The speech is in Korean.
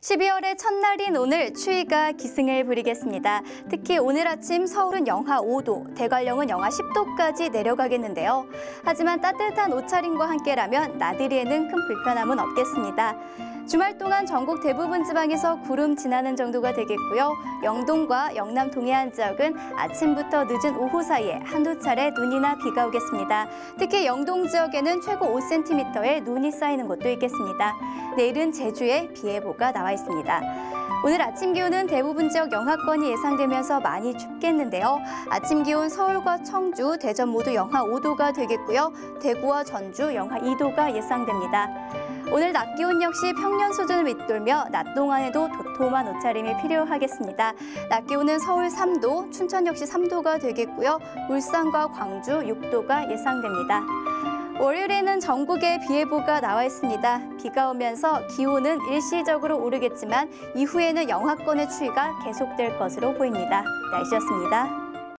12월의 첫날인 오늘 추위가 기승을 부리겠습니다. 특히 오늘 아침 서울은 영하 5도, 대관령은 영하 10도까지 내려가겠는데요. 하지만 따뜻한 옷차림과 함께라면 나들이에는 큰 불편함은 없겠습니다. 주말 동안 전국 대부분 지방에서 구름 지나는 정도가 되겠고요. 영동과 영남 동해안 지역은 아침부터 늦은 오후 사이에 한두 차례 눈이나 비가 오겠습니다. 특히 영동 지역에는 최고 5cm의 눈이 쌓이는 곳도 있겠습니다. 내일은 제주에 비 예보가 나와 있습니다. 오늘 아침 기온은 대부분 지역 영하권이 예상되면서 많이 춥겠는데요. 아침 기온 서울과 청주, 대전 모두 영하 5도가 되겠고요. 대구와 전주 영하 2도가 예상됩니다. 오늘 낮 기온 역시 평년 수준을 밑돌며 낮 동안에도 도톰한 옷차림이 필요하겠습니다. 낮 기온은 서울 3도, 춘천 역시 3도가 되겠고요. 울산과 광주 6도가 예상됩니다. 월요일에는 전국에 비 예보가 나와 있습니다. 비가 오면서 기온은 일시적으로 오르겠지만 이후에는 영하권의 추위가 계속될 것으로 보입니다. 날씨였습니다.